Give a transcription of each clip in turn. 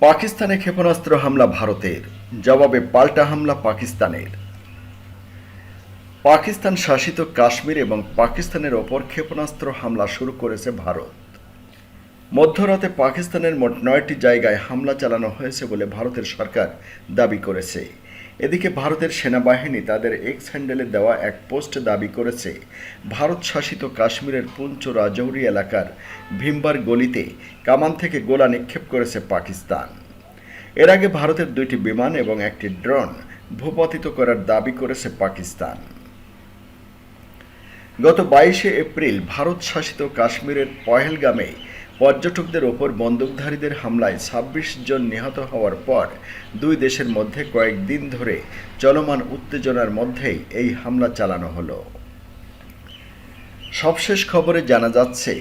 পাকিস্তানে ক্ষেপণাস্ত্র হামলা ভারতের। জবাবে পাল্টা হামলা পাকিস্তানের। পাকিস্তান শাসিত কাশ্মীর এবং পাকিস্তানের ওপর ক্ষেপণাস্ত্র হামলা শুরু করেছে ভারত। মধ্যরাতে পাকিস্তানের মোট নয়টি জায়গায় হামলা চালানো হয়েছে বলে ভারতের সরকার দাবি করেছে। এদিকে ভারতের সেনাবাহিনী তাদের এক্স হ্যান্ডেলে দেওয়া এক পোস্টে দাবি করেছে, ভারত শাসিত কাশ্মীরের পুঞ্চ রাজৌরি এলাকার ভীমবার গলিতে কামান থেকে গোলা নিক্ষেপ করেছে পাকিস্তান। এর আগে ভারতের দুইটি বিমান এবং একটি ড্রোন ভূপতিত করার দাবি করেছে পাকিস্তান। গত বাইশে এপ্রিল ভারত শাসিত কাশ্মীরের পহেলগামে পর্যটকদের ওপর বন্দুকধারীদের হামলায় ছাব্বিশ জন নিহত হওয়ার পর দুই দেশের মধ্যে কয়েকদিন ধরে চলমান উত্তেজনার মধ্যেই এই হামলা চালানো হলো। সবশেষ খবরে জানা যাচ্ছে,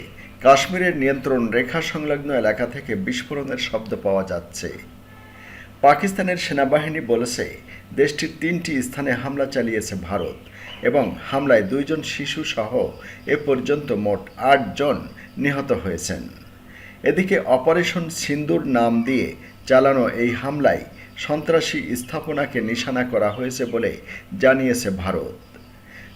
কাশ্মীরের নিয়ন্ত্রণ রেখা সংলগ্ন এলাকা থেকে বিস্ফোরণের শব্দ পাওয়া যাচ্ছে। পাকিস্তানের সেনাবাহিনী বলেছে, দেশটির তিনটি স্থানে হামলা চালিয়েছে ভারত এবং হামলায় দুইজন শিশু সহ এ পর্যন্ত মোট আট জন নিহত হয়েছেন। এদিকে অপারেশন সিন্দুর নাম দিয়ে চালানো এই হামলায় সন্ত্রাসী স্থাপনাকে নিশানা করা হয়েছে বলে জানিয়েছে ভারত।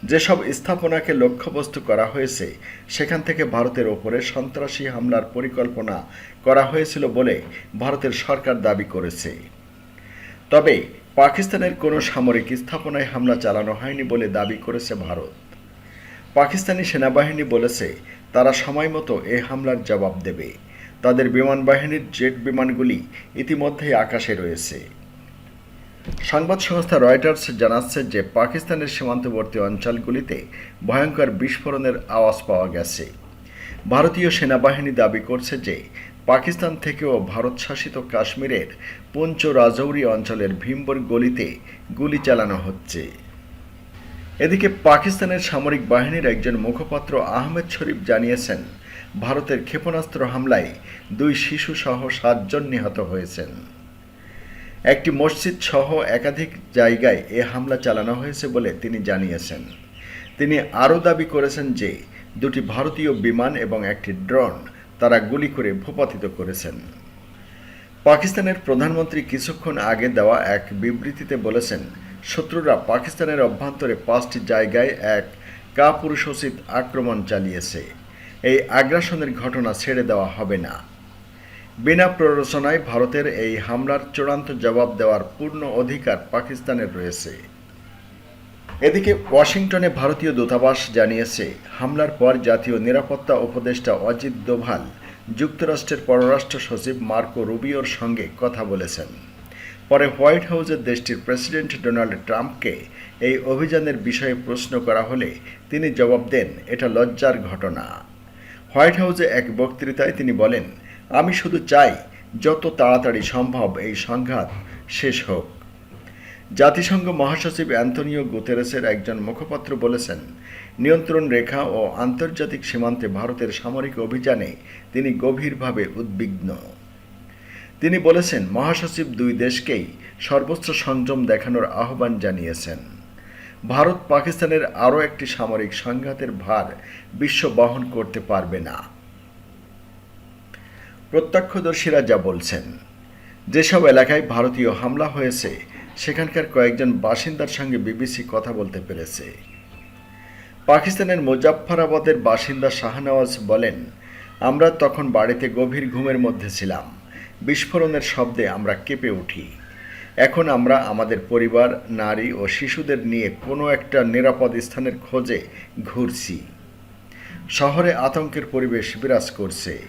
যেসব স্থাপনাকে লক্ষ্যবস্তু করা হয়েছে, সেখান থেকে ভারতের ওপরে সন্ত্রাসী হামলার পরিকল্পনা করা হয়েছিল বলে ভারতের সরকার দাবি করেছে। তবে পাকিস্তানের কোনো সামরিক স্থাপনায় হামলা চালানো হয়নি বলে দাবি করেছে ভারত। পাকিস্তানি সেনাবাহিনী বলেছে, তারা সময়মতো এ হামলার জবাব দেবে। তাদের বিমান বাহিনীর জেট বিমানগুলি ইতিমধ্যেই আকাশে রয়েছে। সংবাদ সংস্থা রয়টার্স জানাচ্ছে যে পাকিস্তানের সীমান্তবর্তী অঞ্চলগুলিতে ভয়ঙ্কর বিস্ফোরণের আওয়াজ পাওয়া গেছে। ভারতীয় সেনাবাহিনী দাবি করছে যে পাকিস্তান থেকেও ভারত শাসিত কাশ্মীরের পঞ্চ রাজৌরি অঞ্চলের ভীমবর গলিতে গুলি চালানো হচ্ছে। এদিকে পাকিস্তানের সামরিক বাহিনীর একজন মুখপাত্র আহমেদ শরীফ জানিয়েছেন, ভারতের ক্ষেপণাস্ত্র হামলায় দুই শিশু সহ সাতজন নিহত হয়েছেন। একটি মসজিদ সহ একাধিক জায়গায় এ হামলা চালানো হয়েছে বলে তিনি জানিয়েছেন। তিনি আরও দাবি করেছেন যে, দুটি ভারতীয় বিমান এবং একটি ড্রোন তারা গুলি করে ভূপাতিত করেছেন। পাকিস্তানের প্রধানমন্ত্রী কিছুক্ষণ আগে দেওয়া এক বিবৃতিতে বলেছেন শত্রুরা পাকিস্তানের অভ্যন্তরে পাঁচটি জায়গায় এক কাপুরুষোচিত আক্রমণ চালিয়েছে। এই আগ্রাসনের ঘটনা ছেড়ে দেওয়া হবে না। বিনা প্ররোচনায় ভারতের এই হামলার চূড়ান্ত জবাব দেওয়ার পূর্ণ অধিকার পাকিস্তানের রয়েছে। এদিকে ওয়াশিংটনে ভারতীয় দূতাবাস জানিয়েছে, হামলার পর জাতীয় নিরাপত্তা উপদেষ্টা অজিত দোভাল, যুক্তরাষ্ট্রের পররাষ্ট্র সচিব মার্কো রুবিওর সঙ্গে কথা বলেছেন। পরে হোয়াইট হাউসের দেশটির প্রেসিডেন্ট ডোনাল্ড ট্রাম্পকে এই অভিযানের বিষয়ে প্রশ্ন করা হলে তিনি জবাব দেন, এটা লজ্জার ঘটনা। হোয়াইট হাউসে এক বক্তৃতায় তিনি বলেন, আমি শুধু চাই যত তাড়াতাড়ি সম্ভব এই সংঘাত শেষ হোক। জাতিসংঘ মহাসচিব অ্যান্টনিও গুতেরেসের একজন মুখপাত্র বলেছেন, নিয়ন্ত্রণ রেখা ও আন্তর্জাতিক সীমান্তে ভারতের সামরিক অভিযানে তিনি গভীরভাবে উদ্বিগ্ন। তিনি বলেছেন, মহাসচিব দুই দেশকেই সর্বোচ্চ সংযম দেখানোর আহ্বান জানিয়েছেন। ভারত পাকিস্তানের আরও একটি সামরিক সংঘাতের ভার বিশ্ব বহন করতে পারবে না। প্রত্যক্ষদর্শীরা যা বলছেন, যেসব এলাকায় ভারতীয় হামলা হয়েছে, সেখানকার কয়েকজন বাসিন্দার সঙ্গে বিবিসি কথা বলতে পেরেছে। পাকিস্তানের মুজাফফরাবাদের বাসিন্দা শাহনওয়াজ বলেন, আমরা তখন বাড়িতে গভীর ঘুমের মধ্যে ছিলাম। বিস্ফোরণের শব্দে আমরা কেঁপে উঠি। এখন আমরা আমাদের পরিবার, নারী ও শিশুদের নিয়ে কোনো একটা নিরাপদ স্থানের খোঁজে ঘুরছি। শহরে আতঙ্কের পরিবেশ বিরাজ করছে।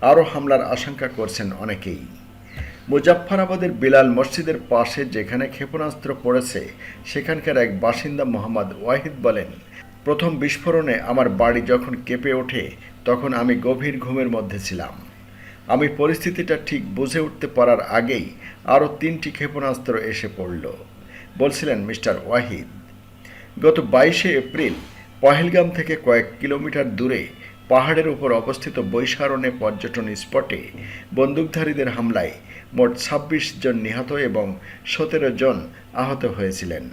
আরও হামলার আশঙ্কা করছেন অনেকেই। মুজাফফরাবাদের বিলাল মসজিদের পাশে যেখানে ক্ষেপণাস্ত্র পড়েছে, সেখানকার এক বাসিন্দা মোহাম্মদ ওয়াহিদ বলেন, প্রথম বিস্ফোরণে আমার বাড়ি যখন কেঁপে ওঠে, তখন আমি গভীর ঘুমের মধ্যে ছিলাম। আমি পরিস্থিতিটা ঠিক বুঝে উঠতে পারার আগেই আরও তিনটি ক্ষেপণাস্ত্র এসে পড়ল। বলছিলেন মিস্টার ওয়াহিদ। গত বাইশে এপ্রিল পহেলগাম থেকে কয়েক কিলোমিটার দূরে পাহাড়ের উপর অবস্থিত বৈশারণে পর্যটন স্পটে বন্দুকধারীদের হামলায় মোট ছাব্বিশ জন নিহত এবং সতেরো জন আহত হয়েছিলেন।